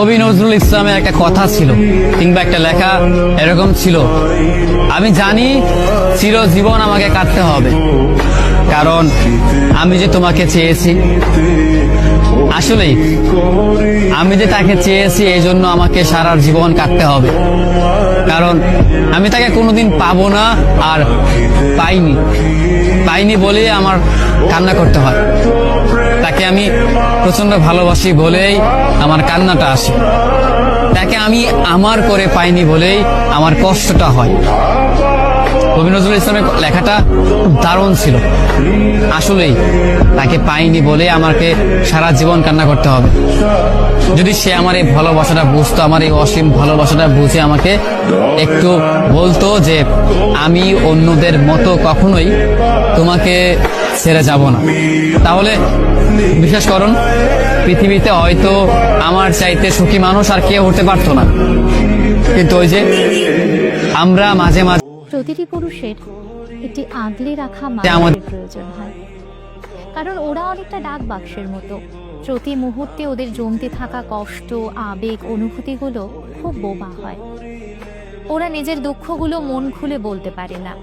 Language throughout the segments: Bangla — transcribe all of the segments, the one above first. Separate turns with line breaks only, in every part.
কবি নজরুল ইসলামের একটা কথা ছিল, কিংবা একটা লেখা এরকম ছিল, আমি জানি চিরজীবন আমাকে কাটতে হবে, কারণ আমি যে তোমাকে চেয়েছি, আসলেই আমি যে তাকে চেয়েছি এই জন্য আমাকে সারা জীবন কাটতে হবে, কারণ আমি তাকে কোনোদিন পাবো না আর পাইনি পাইনি বলে আমার কান্না করতে হয়। তাকে আমি প্রচণ্ড ভালোবাসি বলেই আমার কান্নাটা আসে। তাকে আমি আমার করে পাইনি বলেই আমার কষ্টটা হয়। কবি নজরুল ইসলামের লেখাটা খুব দারুণ ছিল। আসলেই তাকে পাইনি বলে আমাকে সারা জীবন কান্না করতে হবে। যদি সে আমার এই ভালোবাসাটা বুঝতো, আমার এই অসীম ভালোবাসাটা বুঝে আমাকে একটু বলতো যে, আমি অন্যদের মতো কখনোই তোমাকে ছেড়ে যাব না। তাহলে বিশ্বাস করুন পৃথিবীতে হয়তো আমার চাইতে সুখী মানুষ আর কেউ হতে পারতো না। কিন্তু ওই যে আমরা মাঝে মাঝে
প্রতিটি পুরুষের একটি আগলে রাখা
আমাদের-
মানুষের প্রয়োজন হয়। কারণ ওরা অনেকটা ডাক বাক্সের মতো। প্রতি মুহূর্তে ওদের জমতে থাকা কষ্ট আবেগ অনুভূতিগুলো খুব বোবা হয়। ওরা নিজের দুঃখগুলো মন খুলে বলতে পারে না।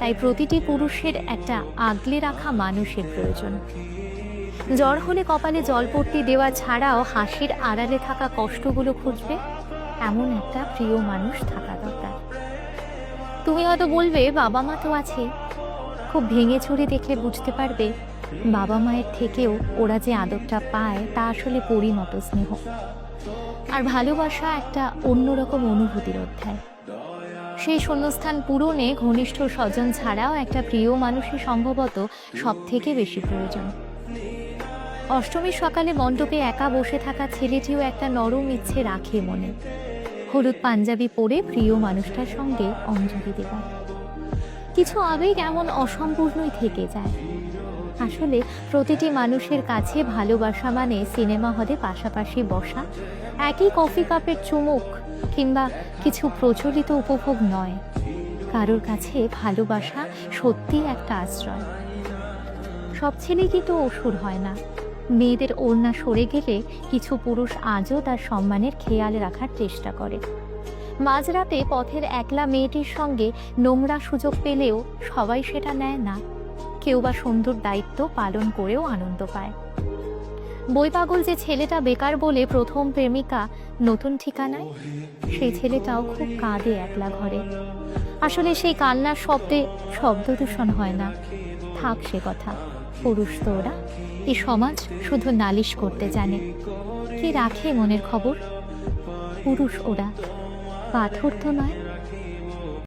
তাই প্রতিটি পুরুষের একটা আগলে রাখা মানুষের প্রয়োজন। জ্বর হলে কপালে জল পড়তে দেওয়া ছাড়াও হাসির আড়ালে থাকা কষ্টগুলো খুঁজবে। এমন একটা প্রিয় মানুষ থাকা দরকার। তুমি হয়তো বলবে, বাবা মা তো আছে। খুব ভেঙে চুরে দেখলে বুঝতে পারবে, বাবা মায়ের থেকেও ওরা যে আদরটা পায়, তা আসলে পরিণত স্নেহ। আর ভালোবাসা একটা অন্যরকম অনুভূতির অধ্যায়। সেই শূন্যস্থান পূরণে ঘনিষ্ঠ স্বজন ছাড়াও একটা প্রিয় মানুষই সম্ভবত সব থেকে বেশি প্রয়োজন। অষ্টমীর সকালে মণ্ডপে একা বসে থাকা ছেলেটিও একটা নরম ইচ্ছে রাখে মনে। হলুদ পাঞ্জাবি পরে প্রিয় মানুষটার সঙ্গে অঞ্জলি দেওয়া কিছু আবেগ এমন অসম্পূর্ণই থেকে যায়। আসলে প্রতিটি মানুষের কাছে ভালোবাসা মানে সিনেমা হলে পাশাপাশি বসা, একই কফি কাপের চুমুক কিংবা কিছু প্রচলিত উপভোগ নয়। কারোর কাছে ভালোবাসা সত্যিই একটা আশ্রয়। সব ছেলে কিন্তু অসুর হয় না। মেয়েদের ওড়না সরে গেলে কিছু পুরুষ আজও তার সম্মানের খেয়াল রাখার চেষ্টা করে। মাঝরাতে পথের একলা মেয়েটির সঙ্গে নোংরা সুযোগ পেলেও সবাই সেটা নেয় না। কেউ বা সুন্দর দায়িত্ব পালন করেও আনন্দ পায়। বই পাগল যে ছেলেটা বেকার বলে প্রথম প্রেমিকা নতুন ঠিকানায়, সেই ছেলেটাও খুব কাঁদে একলা ঘরে। আসলে সেই কান্নার শব্দে শব্দ দূষণ হয় না। থাক সে কথা। পুরুষ তো ওরা। এ সমাজ শুধু নালিশ করতে জানে। কে রাখে মনের খবর? পুরুষ ওরা। পাথর তো নয়